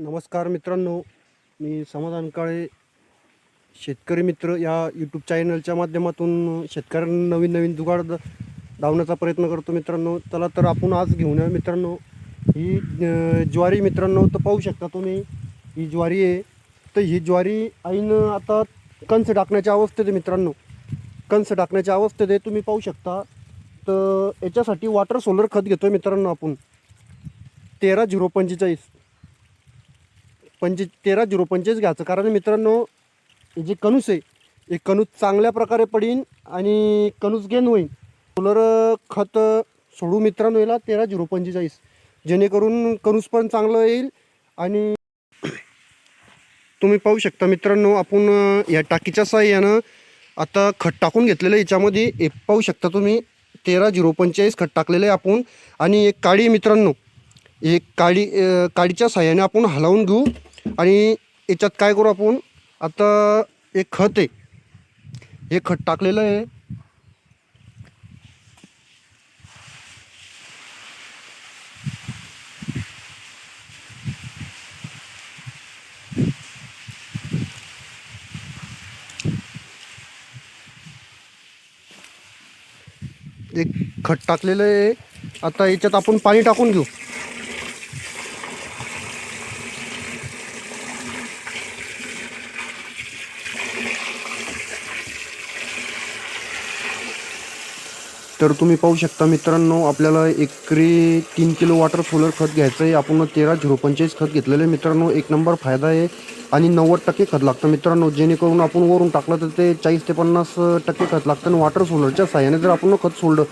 नमस्कार मित्रांनो मी समाधान काळे शेतकरी मित्र या यूट्यूब चॅनलच्या माध्यमातून शेतकऱ्यांना नवीन नवीन जुगाड धावण्याचा लावण्याचा प्रयत्न करतो मित्रांनो. चला तर आपण आज घेऊन या मित्रांनो. ही ज्वारी मित्रांनो तर पाहू शकता तुम्ही. ही ज्वारी आहे. तर ही ज्वारी आईनं आता कंस टाकण्याच्या अवस्थेत आहे मित्रांनो. कंस टाकण्याच्या अवस्थेत आहे तुम्ही पाहू शकता. तर याच्यासाठी वॉटर सोलर खत घेतो मित्रांनो आपण. तेरा झिरो पंचेचाळीस. पंचे तेरा झिरो पंचेच घ्यायचं. कारण मित्रांनो जे कणूस आहे हे कणूस चांगल्या प्रकारे पडीन आणि कणूस गेन होईल सोलर खत सोडू मित्रांनो याला तेरा झिरो पंचेचाळीस. जेणेकरून कणूस पण चांगलं येईल आणि तुम्ही पाहू शकता मित्रांनो आपण या टाकीच्या साह्यानं आता खत टाकून घेतलेलं आहे. याच्यामध्ये हे पाहू शकता तुम्ही तेरा झिरो पंचेचाळीस खत टाकलेलं आहे आपण. आणि एक काळी मित्रांनो एक काडी काडीच्या साह्याने आपण हलवून घेऊ. आणि याच्यात काय करू आपण? आता एक खत आहे. हे खत टाकलेलं आहे. एक खत टाकलेलं आहे. आता याच्यात आपण पाणी टाकून घेऊ. तर तुम्ही पाहू शकता मित्रांनो आपल्याला एकरी तीन किलो वॉटर सोलर खत घ्यायचं आहे. आपण तेरा झिरो पंचेचाळीस खत घेतलेलं आहे मित्रांनो. एक नंबर फायदा आहे आणि नव्वद टक्के खत लागतं मित्रांनो. जेणेकरून आपण वरून टाकलं तर ते चाळीस ते पन्नास टक्के खत लागतं आणि वॉटर सोलरच्या साह्याने जर आपण खत सोडलं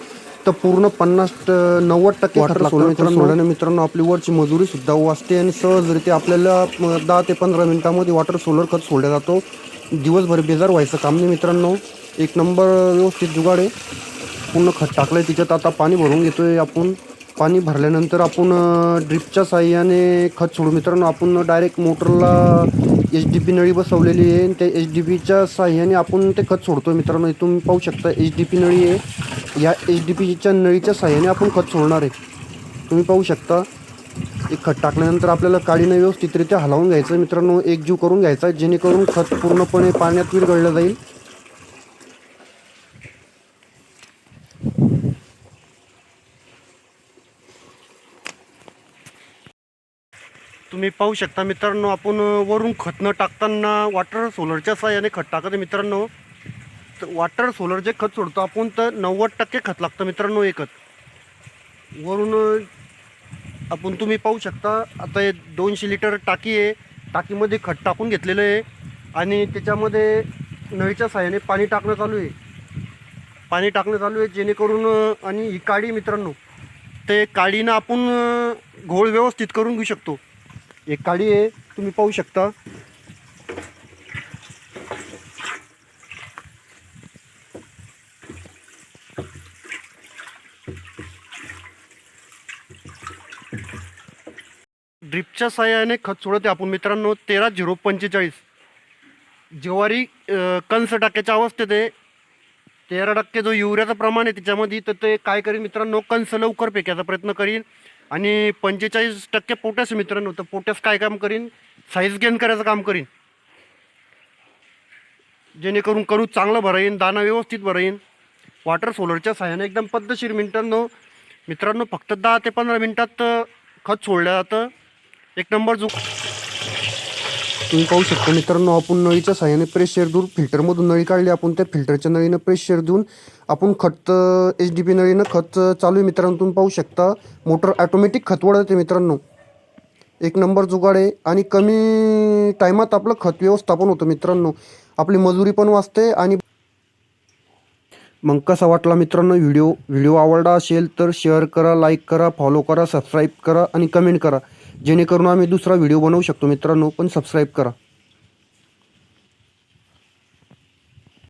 तर पूर्ण पन्नास ट- नव्वद टक्के वॉटर सोलर मित्रांनो. सोडल्याने मित्रांनो आपली वरची मजुरी सुद्धा वाचते आणि सहजरित्या आपल्याला दहा ते पंधरा मिनिटामध्ये वॉटर सोलर खत सोडला जातो. दिवसभर बेजार व्हायचं काम नाही मित्रांनो. एक नंबर व्यवस्थित जुगाड आहे. पूर्ण खत टाकलं आहे तिच्यात आता पाणी भरून घेतो आहे आपण. पाणी भरल्यानंतर आपण ड्रिपच्या साह्याने खत सोडू. मित्रांनो आपण डायरेक्ट मोटरला एच डी पी नळी बसवलेली आहे. त्या एच डी पीच्या साह्याने आपण ते खत सोडतो मित्रांनो. इथून तुम्ही पाहू शकता एच डी पी नळी आहे. या एच डी पीच्या नळीच्या साह्याने आपण खत सोडणार आहे. तुम्ही पाहू शकता. एक खत टाकल्यानंतर आपल्याला काळीनं व्यवस्थितरित्या हलवून घ्यायचं मित्रांनो. एक जीव करून घ्यायचा जेणेकरून खत पूर्णपणे पाण्यात विरघळलं जाईल. तुम्ही पाहू शकता मित्रांनो आपण वरून खत न टाकताना वॉटर सोलरच्या साह्याने खत टाकत आहे मित्रांनो. तर वॉटर सोलर जे खत सोडतो आपण तर नव्वद टक्के खत लागतं मित्रांनो एकच. वरून आपण तुम्ही पाहू शकता आता हे दोनशे लिटर टाकी आहे. टाकीमध्ये खत टाकून घेतलेलं आहे. आणि त्याच्यामध्ये नळीच्या साह्याने पाणी टाकणं चालू आहे. पाणी टाकणं चालू आहे जेणेकरून आणि ही काडी मित्रांनो ते काडीनं आपण घोळ व्यवस्थित करून घेऊ शकतो. एक काळी आहे तुम्ही पाहू शकता. ड्रिपच्या साह्याने खत सोडते आपण मित्रांनो तेरा झिरो पंचेचाळीस. ज्वारी कंस टाक्याच्या अवस्थेत आहे. तेरा टक्के जो युरियाचं प्रमाण आहे त्याच्यामध्ये तर ते काय करीन मित्रांनो कंस लवकर फेकायचा प्रयत्न करीन. आणि पंचेचाळीस टक्के पोटॅस मित्रांनो तर पोटॅस काय काम करीन? साईज गेन करायचं काम करीन. जेणेकरून करू चांगलं भरा येईन दाना व्यवस्थित भरा येईन वॉटर सोलरच्या साह्याने एकदम पद्धतशीर मिनिटांनो मित्रांनो फक्त दहा ते पंधरा मिनटात खत सोडलं जातं. एक नंबर जो तुम्ही पाहू शकता मित्रांनो आपण नळीच्या साह्याने प्रेशर देऊन फिल्टरमधून नळी काढली. आपण त्या फिल्टरच्या नळीनं प्रेशर देऊन आपण खत एच डी पी नळीनं खत चालू आहे मित्रांनो तुम्ही पाहू शकता. मोटर ॲटोमॅटिक खत वळते मित्रांनो. एक नंबर जुगाड आहे आणि कमी टायमात आपलं खत व्यवस्थापन होतं मित्रांनो. आपली मजुरी पण वाचते आणि मग कसा वाटला मित्रांनो व्हिडिओ? व्हिडिओ आवडला असेल तर शेअर करा लाईक करा फॉलो करा सबस्क्राईब करा आणि कमेंट करा. जेणेकरून आम्ही दुसरा व्हिडिओ बनवू शकतो मित्रांनो. पण सबस्क्राईब करा.